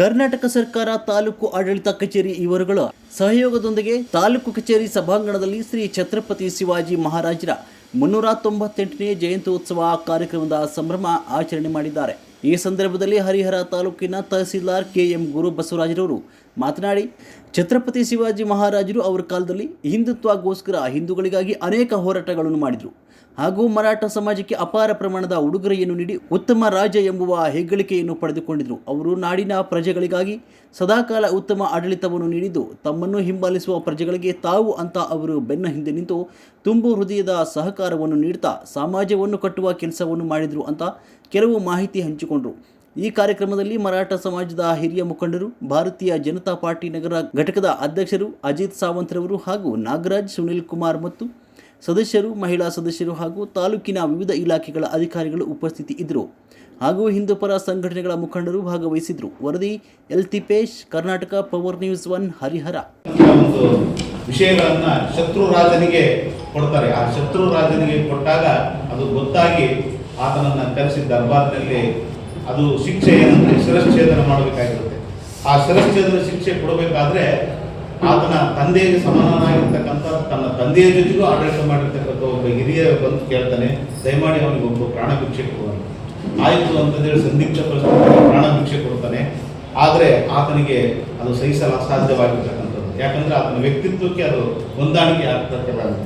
ಕರ್ನಾಟಕ ಸರ್ಕಾರ ತಾಲೂಕು ಆಡಳಿತ ಕಚೇರಿ ಇವರುಗಳ ಸಹಯೋಗದೊಂದಿಗೆ ತಾಲೂಕು ಕಚೇರಿ ಸಭಾಂಗಣದಲ್ಲಿ ಶ್ರೀ ಛತ್ರಪತಿ ಶಿವಾಜಿ ಮಹಾರಾಜರ ಮುನ್ನೂರ ತೊಂಬತ್ತೆಂಟನೇ ಉತ್ಸವ ಕಾರ್ಯಕ್ರಮದ ಸಂಭ್ರಮ ಆಚರಣೆ ಮಾಡಿದ್ದಾರೆ. ಈ ಸಂದರ್ಭದಲ್ಲಿ ಹರಿಹರ ತಾಲೂಕಿನ ತಹಸೀಲ್ದಾರ್ ಕೆ ಎಂ ಗುರು ಬಸವರಾಜರವರು ಮಾತನಾಡಿ, ಛತ್ರಪತಿ ಶಿವಾಜಿ ಮಹಾರಾಜರು ಅವರ ಕಾಲದಲ್ಲಿ ಹಿಂದುತ್ವಗೋಸ್ಕರ ಹಿಂದೂಗಳಿಗಾಗಿ ಅನೇಕ ಹೋರಾಟಗಳನ್ನು ಮಾಡಿದರು. ಹಾಗೂ ಮರಾಠ ಸಮಾಜಕ್ಕೆ ಅಪಾರ ಪ್ರಮಾಣದ ಉಡುಗೊರೆಯನ್ನು ನೀಡಿ ಉತ್ತಮ ರಾಜ ಎಂಬುವ ಹೆಗ್ಗಳಿಕೆಯನ್ನು ಪಡೆದುಕೊಂಡಿದ್ದರು ಅವರು ನಾಡಿನ ಪ್ರಜೆಗಳಿಗಾಗಿ ಸದಾಕಾಲ ಉತ್ತಮ ಆಡಳಿತವನ್ನು ನೀಡಿದ್ದು, ತಮ್ಮನ್ನು ಹಿಂಬಾಲಿಸುವ ಪ್ರಜೆಗಳಿಗೆ ತಾವು ಅಂತ ಅವರು ಬೆನ್ನ ಹಿಂದೆ ನಿಂತು ತುಂಬು ಹೃದಯದ ಸಹಕಾರವನ್ನು ನೀಡುತ್ತಾ ಸಮಾಜವನ್ನು ಕಟ್ಟುವ ಕೆಲಸವನ್ನು ಮಾಡಿದರು ಅಂತ ಕೆಲವು ಮಾಹಿತಿ ಈ ಕಾರ್ಯಕ್ರಮದಲ್ಲಿ ಮರಾಠ ಸಮಾಜದ ಹಿರಿಯ ಮುಖಂಡರು, ಭಾರತೀಯ ಜನತಾ ಪಾರ್ಟಿ ನಗರ ಘಟಕದ ಅಧ್ಯಕ್ಷರು ಅಜಿತ್ ಸಾವಂತ್ರವರು ಹಾಗೂ ನಾಗರಾಜ್, ಸುನಿಲ್ ಕುಮಾರ್ ಮತ್ತು ಸದಸ್ಯರು, ಮಹಿಳಾ ಸದಸ್ಯರು ಹಾಗೂ ತಾಲೂಕಿನ ವಿವಿಧ ಇಲಾಖೆಗಳ ಅಧಿಕಾರಿಗಳು ಉಪಸ್ಥಿತಿ ಇದ್ದರು. ಹಾಗೂ ಹಿಂದೂಪರ ಸಂಘಟನೆಗಳ ಮುಖಂಡರು ಭಾಗವಹಿಸಿದ್ರು. ವರದಿ L Tipesh Karnataka power news one, Harihara. ಒಂದು ಕೊಡ್ತಾರೆ. ಆ ಶತ್ರು ರಾಜನಿಗೆ ಕೊಟ್ಟಾಗ ಅದು ಗೊತ್ತಾಗಿ ಆತನನ್ನ ಕರೆಸಿ ದರ್ಬಾರ್ನಲ್ಲಿ ಅದು ಶಿಕ್ಷೆ ಏನಂದ್ರೆ ಶಿರಶ್ಛೇದನ ಮಾಡಬೇಕಾಗಿರುತ್ತೆ. ಆ ಶಿರಶ್ಛೇದನ ಶಿಕ್ಷೆ ಕೊಡಬೇಕಾದ್ರೆ ಆತನ ತಂದೆಗೆ ಸಮಾನನಾಗಿರ್ತಕ್ಕಂಥ ತನ್ನ ತಂದೆಯ ಜೊತೆಗೂ ಆಡಳಿತ ಮಾಡಿರ್ತಕ್ಕಂಥ ಒಬ್ಬ ಹಿರಿಯ ಬಂದು ಕೇಳ್ತಾನೆ, ದಯಮಾಡಿ ಅವನಿಗೆ ಒಬ್ಬ ಪ್ರಾಣ ಭಿಕ್ಷೆ ಕೊಡುವನು ಆಯಿತು ಅಂತಂದೇಳಿ ಸಂದಿಗ್ಧ ಪರಿಸ್ಥಿತಿಯಲ್ಲಿ ಪ್ರಾಣ ಭಿಕ್ಷೆ ಕೊಡ್ತಾನೆ. ಆದರೆ ಆತನಿಗೆ ಅದು ಸಹಿಸಲು ಅಸಾಧ್ಯವಾಗಿರ್ತಕ್ಕಂಥದ್ದು. ಯಾಕಂದ್ರೆ ಆತನ ವ್ಯಕ್ತಿತ್ವಕ್ಕೆ ಅದು ಹೊಂದಾಣಿಕೆ ಆಗ್ತಕ್ಕಂಥ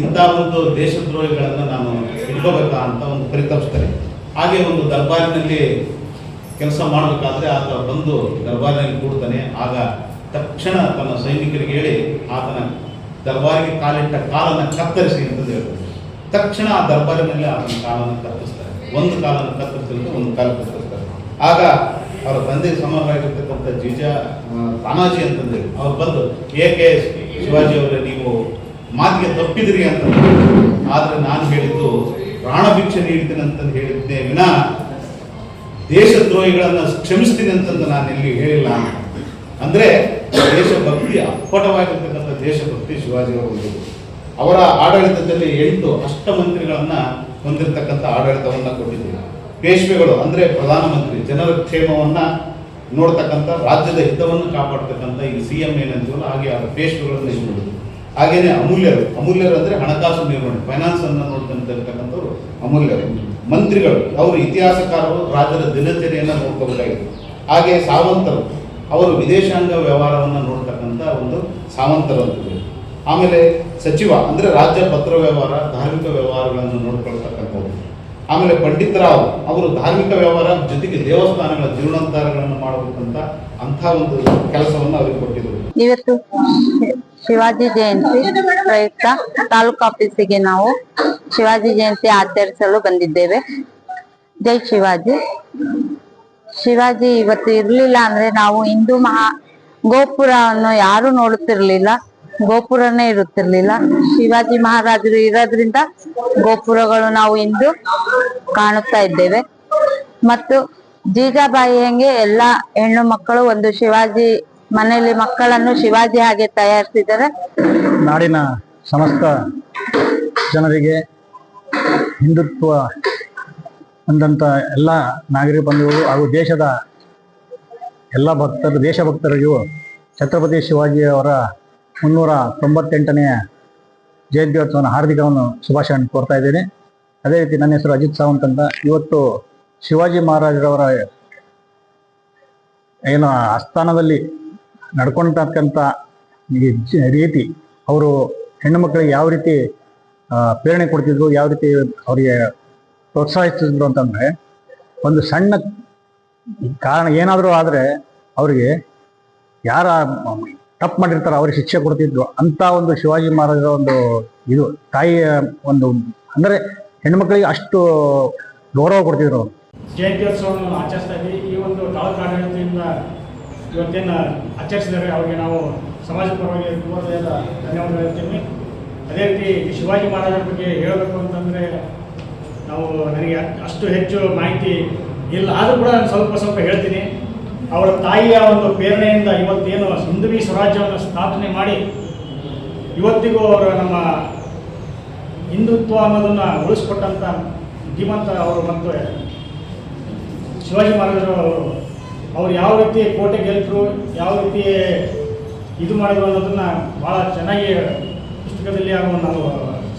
ಇಂಥ ಒಂದು ದೇಶದ್ರೋಹಿಗಳನ್ನು ನಾನು ಇಟ್ಕೋಬೇಕಾ ಅಂತ ಒಂದು ಪರಿತಪಿಸ್ತಾರೆ. ಹಾಗೆ ಒಂದು ದರ್ಬಾರಿನಲ್ಲಿ ಕೆಲಸ ಮಾಡಬೇಕಾದ್ರೆ ಆತ ಬಂದು ದರ್ಬಾರಿನಲ್ಲಿ ಕೂಡ್ತಾನೆ. ಆಗ ತಕ್ಷಣ ತನ್ನ ಸೈನಿಕರಿಗೆ ಹೇಳಿ ಆತನ ದರ್ಬಾರಿಗೆ ಕಾಲಿಟ್ಟ ಕಾಲನ್ನು ಕತ್ತರಿಸಿ ಅಂತ ಹೇಳ್ತಾರೆ. ತಕ್ಷಣ ಆ ದರ್ಬಾರಿನಲ್ಲಿ ಆತನ ಕಾಲನ್ನು ಕತ್ತರಿಸ್ತಾರೆ. ಒಂದು ಕಾಲನ್ನು ಕತ್ತರಿಸಿದ್ರೆ ಒಂದು ಕಾಲ ಕತ್ತರಿಸ್ತಾರೆ. ಆಗ ಅವರ ತಂದೆ ಸಮರಾಗಿರ್ತಕ್ಕಂಥ ಜೀಜ ತಾನಾಜಿ ಅಂತಂದೇಳಿ ಅವ್ರು ಬಂದು ಏಕೆ ಶಿವಾಜಿ ಅವರೇ ನೀವು ಮಾತಿಗೆ ತಪ್ಪಿದ್ರಿ ಅಂತ ಆದರೆ ನಾನು ಹೇಳಿದ್ದು ಪ್ರಾಣ ಭಿಕ್ಷೆ ನೀಡ್ತೀನಿ ಅಂತಂದು ಹೇಳಿದ್ದೆ ವಿನ, ದೇಶದ್ರೋಹಿಗಳನ್ನು ಕ್ಷಮಿಸ್ತೀನಿ ಅಂತಂದು ನಾನು ಇಲ್ಲಿ ಹೇಳಿಲ್ಲ. ಅಂದರೆ ದೇಶಭಕ್ತಿ ಅಪ್ಪಟವಾಗಿರ್ತಕ್ಕಂಥ ದೇಶಭಕ್ತಿ ಶಿವಾಜಿ ಅವರು. ಆಡಳಿತದಲ್ಲಿ ಎಂಟು ಅಷ್ಟಮಂತ್ರಿಗಳನ್ನು ಹೊಂದಿರತಕ್ಕಂಥ ಆಡಳಿತವನ್ನು ಕೊಟ್ಟಿದ್ರು ಪೇಶ್ವೆಗಳು, ಅಂದರೆ ಪ್ರಧಾನಮಂತ್ರಿ ಜನರ ಕ್ಷೇಮವನ್ನು ನೋಡ್ತಕ್ಕಂಥ, ರಾಜ್ಯದ ಹಿತವನ್ನು ಕಾಪಾಡ್ತಕ್ಕಂಥ ಈ ಸಿ ಎಂ ಏನಂತೀವಲ್ಲ ಹಾಗೆ ಆ ಪೇಶ್ವೆಗಳನ್ನು ಇಟ್ಕೊಂಡಿದ್ದೀವಿ ಹಾಗೇನೆ ಅಮೂಲ್ಯರು. ಅಮೂಲ್ಯರು ಅಂದ್ರೆ ಹಣಕಾಸು ನಿರ್ವಹಣೆ ಫೈನಾನ್ಸ್ ಅನ್ನು ನೋಡ್ಕೊಂಡಿರ್ತಕ್ಕಂಥವ್ರು ಅಮೂಲ್ಯರು. ಮಂತ್ರಿಗಳು, ಅವರು ಇತಿಹಾಸಕಾರರು ರಾಜ್ಯದ ದಿನಚರಿಯನ್ನ ನೋಡ್ಕೋಬೇಕಾಗಿತ್ತು. ಹಾಗೆ ಸಾವಂತರು, ಅವರು ವಿದೇಶಾಂಗ ವ್ಯವಹಾರವನ್ನು ನೋಡ್ತಕ್ಕಂಥ ಒಂದು ಸಾವಂತರು ಅಂತಿದ್ರು ಆಮೇಲೆ ಸಚಿವ, ಅಂದ್ರೆ ರಾಜ್ಯ ಪತ್ರ ವ್ಯವಹಾರ, ಧಾರ್ಮಿಕ ವ್ಯವಹಾರಗಳನ್ನು ನೋಡ್ಕೊಳ್ತಕ್ಕಂಥವ್ರು. ಆಮೇಲೆ ಪಂಡಿತರಾವ್, ಅವರು ಧಾರ್ಮಿಕ ವ್ಯವಹಾರ ಜೊತೆಗೆ ದೇವಸ್ಥಾನಗಳ ಜೀರ್ಣೋದ್ಧಾರಗಳನ್ನು ಮಾಡಬೇಕಂತ ಅಂಥ ಒಂದು ಕೆಲಸವನ್ನು ಅವರಿಗೆ ಶಿ- ಶಿವಾಜಿ ಜಯಂತಿ ಪ್ರಯುಕ್ತ ತಾಲೂಕು ಆಫೀಸಿಗೆ ನಾವು ಶಿವಾಜಿ ಜಯಂತಿ ಆಚರಿಸಲು ಬಂದಿದ್ದೇವೆ. ಜೈ ಶಿವಾಜಿ. ಶಿವಾಜಿ ಇವತ್ತು ಇರ್ಲಿಲ್ಲ ಅಂದ್ರೆ ನಾವು ಹಿಂದೂ ಮಹಾ ಗೋಪುರವನ್ನು ಯಾರು ನೋಡುತ್ತಿರ್ಲಿಲ್ಲ. ಗೋಪುರನೇ ಇರುತ್ತಿರ್ಲಿಲ್ಲ. ಶಿವಾಜಿ ಮಹಾರಾಜರು ಇರೋದ್ರಿಂದ ಗೋಪುರಗಳು ನಾವು ಇಂದು ಕಾಣುತ್ತಾ ಇದ್ದೇವೆ. ಮತ್ತು ಜೀಜಾಬಾಯಿ ಹಂಗೆ ಎಲ್ಲಾ ಹೆಣ್ಣು ಮಕ್ಕಳು ಒಂದು ಶಿವಾಜಿ ಮನೆಯಲ್ಲಿ ಮಕ್ಕಳನ್ನು ಶಿವಾಜಿ ಹಾಗೆ ತಯಾರಿಸಿದರೆ ನಾಡಿನ ಸಮಸ್ತ ಜನರಿಗೆ ಹಿಂದುತ್ವ ಅಂದಂತ ಎಲ್ಲ ನಾಗರಿಕ ಬಂಧುಗಳು ಹಾಗೂ ದೇಶದ ಎಲ್ಲ ಭಕ್ತರು, ದೇಶಭಕ್ತರಿಗೂ ಛತ್ರಪತಿ ಶಿವಾಜಿ ಅವರ ಮುನ್ನೂರ ತೊಂಬತ್ತೆಂಟನೆಯ ಜಯಂತ್ಯೋತ್ಸವನ ಹಾರ್ದಿಕವನ್ನು ಶುಭಾಶಯ ಕೋರ್ತಾ ಇದ್ದೇನೆ. ಅದೇ ರೀತಿ ನನ್ನ ಹೆಸರು ಅಜಿತ್ ಸಾವಂತ್ ಅಂತ. ಇವತ್ತು ಶಿವಾಜಿ ಮಹಾರಾಜರವರ, ಏನು, ಆಸ್ಥಾನದಲ್ಲಿ ನಡ್ಕೊಂಡಕ್ಕಂಥ ರೀತಿ ಅವರು ಹೆಣ್ಣು ಮಕ್ಕಳಿಗೆ ಯಾವ ರೀತಿ ಪ್ರೇರಣೆ ಕೊಡ್ತಿದ್ರು, ಯಾವ ರೀತಿ ಅವರಿಗೆ ಪ್ರೋತ್ಸಾಹಿಸ್ತಿದ್ರು ಅಂತಂದ್ರೆ, ಒಂದು ಸಣ್ಣ ಕಾರಣ ಏನಾದರೂ ಆದರೆ ಅವರಿಗೆ ಯಾರ ತಪ್ಪು ಮಾಡಿರ್ತಾರೋ ಅವ್ರಿಗೆ ಶಿಕ್ಷೆ ಕೊಡ್ತಿದ್ರು ಅಂತ ಒಂದು ಶಿವಾಜಿ ಮಹಾರಾಜರ ಒಂದು ಇದು, ತಾಯಿಯ ಒಂದು, ಅಂದರೆ ಹೆಣ್ಮಕ್ಳಿಗೆ ಅಷ್ಟು ಗೌರವ ಕೊಡ್ತಿದ್ರು ಜಯಂತ್ಯೋತ್ಸವವನ್ನು ಆಚರಿಸ್ತಾ ಇದ್ದೀವಿ. ಈ ಒಂದು ತಾಲೂಕು ಆಡಳಿತದಿಂದ ಇವತ್ತೇನು ಆಚರಿಸಿದರೆ ಅವರಿಗೆ ನಾವು ಸಮಾಜ ಪರವಾಗಿ ಹೃದಯದ ಧನ್ಯವಾದ ಹೇಳ್ತೀನಿ. ಅದೇ ರೀತಿ ಶಿವಾಜಿ ಮಹಾರಾಜರ ಬಗ್ಗೆ ಹೇಳಬೇಕು ಅಂತಂದರೆ ನಾವು ನನಗೆ ಅಷ್ಟು ಹೆಚ್ಚು ಮಾಹಿತಿ ಇಲ್ಲ. ಆದರೂ ಕೂಡ ನಾನು ಸ್ವಲ್ಪ ಸ್ವಲ್ಪ ಹೇಳ್ತೀನಿ. ಅವರ ತಾಯಿಯ ಒಂದು ಪ್ರೇರಣೆಯಿಂದ ಇವತ್ತೇನು ಹಿಂದುವಿ ಸ್ವರಾಜ್ಯವನ್ನು ಸ್ಥಾಪನೆ ಮಾಡಿ ಇವತ್ತಿಗೂ ಅವರು ನಮ್ಮ ಹಿಂದುತ್ವ ಅನ್ನೋದನ್ನು ಉಳಿಸ್ಕೊಟ್ಟಂಥ ಧೀಮಂತ ಅವರು ಮತ್ತು ಶಿವಾಜಿ ಮಹಾರಾಜರು ಅವರು ಅವ್ರು ಯಾವ ರೀತಿ ಕೋಟೆ ಗೆಲ್ತರು, ಯಾವ ರೀತಿ ಇದು ಮಾಡಿದ್ರು ಅನ್ನೋದನ್ನು ಭಾಳ ಚೆನ್ನಾಗಿ ಪುಸ್ತಕದಲ್ಲಿ ನಾವು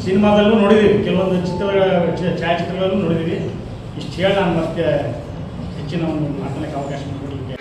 ಸಿನಿಮಾದಲ್ಲೂ ನೋಡಿದ್ದೀವಿ ಕೆಲವೊಂದು ಚಿತ್ರ ಛಾಯಾಚಿತ್ರಗಳನ್ನು ನೋಡಿದ್ದೀವಿ ಇಷ್ಟು ಹೇಳಿ ನಾನು ಮತ್ತೆ ಹೆಚ್ಚಿನ ಒಂದು ಅವಕಾಶ ಮಾಡಿಕೊಡ್ಲಿಕ್ಕೆ